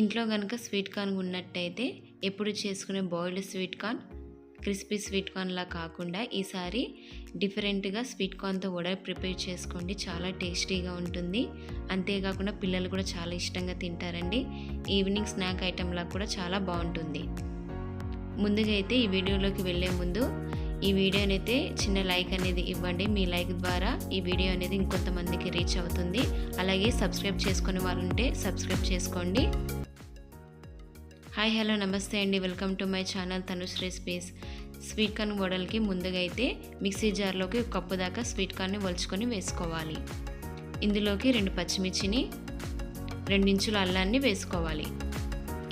ఇంట్లో కనుక sweet corn ఉన్నట్టయితే ఎప్పుడు చేసుకునే boiled sweet corn crispy sweet కార్న్లా కాకుండా ఈసారి డిఫరెంట్గా స్వీట్ కార్న్తో కూడా ప్రిపేర్ చేసుకోండి. చాలా టేస్టీగా ఉంటుంది. అంతేకాకుండా పిల్లలు కూడా చాలా ఇష్టంగా తింటారండి. ఈవినింగ్ స్నాక్ ఐటెంలా కూడా చాలా బాగుంటుంది. ముందుగా అయితే ఈ వీడియోలోకి వెళ్ళే ముందు ఈ వీడియోనైతే చిన్న లైక్ అనేది ఇవ్వండి. మీ లైక్ ద్వారా ఈ వీడియో అనేది ఇంకొంతమందికి రీచ్ అవుతుంది. అలాగే సబ్స్క్రైబ్ చేసుకునే వాళ్ళు ఉంటే సబ్స్క్రైబ్ చేసుకోండి. హాయ్ హలో నమస్తే అండి. Welcome to my channel Tanush recipes. Sweet corn వడలకి ముందుగా అయితే మిక్సీ జార్లోకి ఒక కప్పు దాకా స్వీట్ కార్న్ని వలుచుకొని వేసుకోవాలి. ఇందులోకి రెండు పచ్చిమిర్చిని రెండించుల అల్లాన్ని వేసుకోవాలి.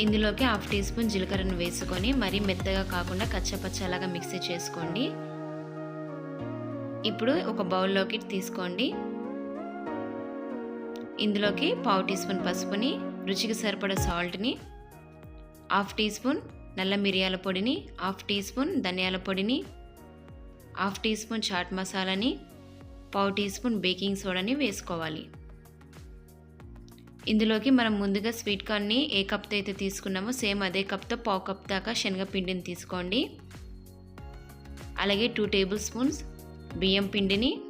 ఇందులోకి హాఫ్ టీ స్పూన్ జీలకర్రను వేసుకొని మరీ మెత్తగా కాకుండా కచ్చపచ్చలాగా మిక్సీ చేసుకోండి. ఇప్పుడు ఒక బౌల్లోకి తీసుకోండి. ఇందులోకి పావు టీ స్పూన్ పసుపుని రుచికి సరిపడ సాల్ట్ని హాఫ్ టీ స్పూన్ నల్ల మిరియాల పొడిని హాఫ్ టీ స్పూన్ ధనియాల పొడిని హాఫ్ టీ స్పూన్ చాట్ మసాలాని పావు టీ స్పూన్ బేకింగ్ సోడాని వేసుకోవాలి. ఇందులోకి మనం ముందుగా స్వీట్ కార్న్ని ఏ కప్తో అయితే తీసుకున్నామో సేమ్ అదే కప్తో పావు కప్ దాకా శనగపిండిని తీసుకోండి. అలాగే టూ టేబుల్ స్పూన్స్ బియ్యం పిండిని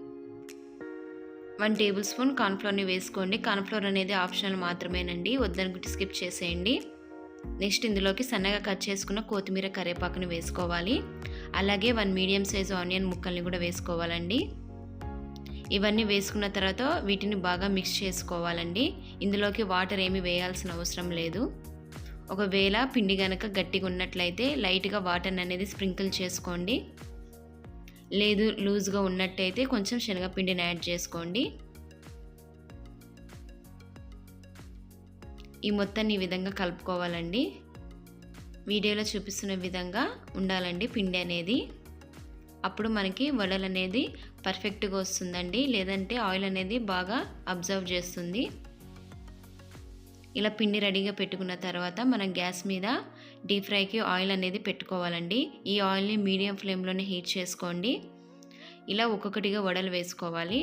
వన్ టేబుల్ స్పూన్ కార్న్ఫ్లోర్ని వేసుకోండి. కార్న్ఫ్లోర్ అనేది ఆప్షనల్ మాత్రమేనండి. వద్దనుకుంటే స్కిప్ చేసేయండి. నెక్స్ట్ ఇందులోకి సన్నగా కట్ చేసుకున్న కొత్తిమీర కరివేపాకుని వేసుకోవాలి. అలాగే వన్ మీడియం సైజ్ ఆనియన్ ముక్కల్ని కూడా వేసుకోవాలండి. ఇవన్నీ వేసుకున్న తర్వాత వీటిని బాగా మిక్స్ చేసుకోవాలండి. ఇందులోకి వాటర్ ఏమి వేయాల్సిన అవసరం లేదు. ఒకవేళ పిండి కనుక గట్టిగా ఉన్నట్లయితే లైట్గా వాటర్ అనేది స్ప్రింకిల్ చేసుకోండి. లేదు లూజ్గా ఉన్నట్టయితే కొంచెం శనగపిండిని యాడ్ చేసుకోండి. ఈ మొత్తాన్ని ఈ విధంగా కలుపుకోవాలండి. వీడియోలో చూపిస్తున్న విధంగా ఉండాలండి పిండి అనేది. అప్పుడు మనకి వడలు అనేది పర్ఫెక్ట్గా వస్తుందండి. లేదంటే ఆయిల్ అనేది బాగా అబ్జర్వ్ చేస్తుంది. ఇలా పిండి రెడీగా పెట్టుకున్న తర్వాత మనం గ్యాస్ మీద డీప్ ఫ్రైకి ఆయిల్ అనేది పెట్టుకోవాలండి. ఈ ఆయిల్ని మీడియం ఫ్లేమ్లోనే హీట్ చేసుకోండి. ఇలా ఒక్కొక్కటిగా వడలు వేసుకోవాలి.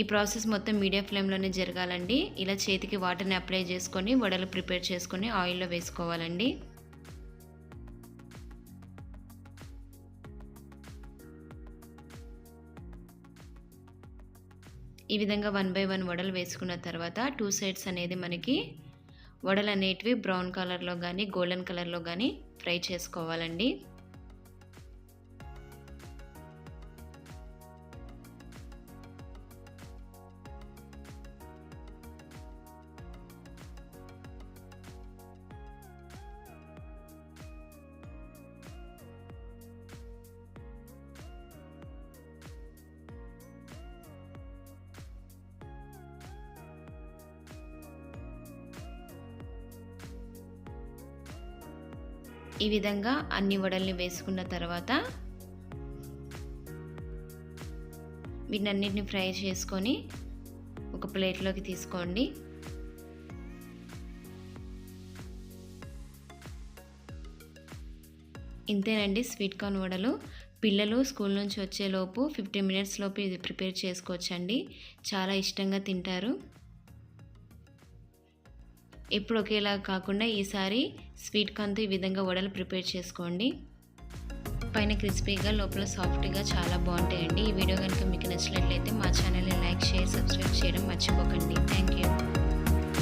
ఈ ప్రాసెస్ మొత్తం మీడియం ఫ్లేమ్లోనే జరగాలండి. ఇలా చేతికి వాటర్ని అప్లై చేసుకొని వడలు ప్రిపేర్ చేసుకొని ఆయిల్లో వేసుకోవాలండి. ఈ విధంగా వన్ బై వన్ వడలు వేసుకున్న తర్వాత టూ సైడ్స్ అనేది మనకి వడలు అనేటివి బ్రౌన్ కలర్లో కానీ గోల్డెన్ కలర్లో కానీ ఫ్రై చేసుకోవాలండి. ఈ విధంగా అన్ని వడల్ని వేసుకున్న తర్వాత వీటన్నిటిని ఫ్రై చేసుకొని ఒక ప్లేట్లోకి తీసుకోండి. ఇంతేనండి స్వీట్ కార్న్ వడలు. పిల్లలు స్కూల్ నుంచి వచ్చేలోపు ఫిఫ్టీన్ మినిట్స్ లోపు ఇది ప్రిపేర్ చేసుకోవచ్చండి. చాలా ఇష్టంగా తింటారు. ఎప్పుడు ఒకేలా కాకుండా ఈసారి స్వీట్ కార్న్తో ఈ విధంగా వడలు ప్రిపేర్ చేసుకోండి. పైన క్రిస్పీగా లోపల సాఫ్ట్గా చాలా బాగుంటాయండి. ఈ వీడియో కనుక మీకు నచ్చినట్లయితే మా ఛానల్ని లైక్ షేర్ సబ్స్క్రైబ్ చేయడం మర్చిపోకండి. Thank you.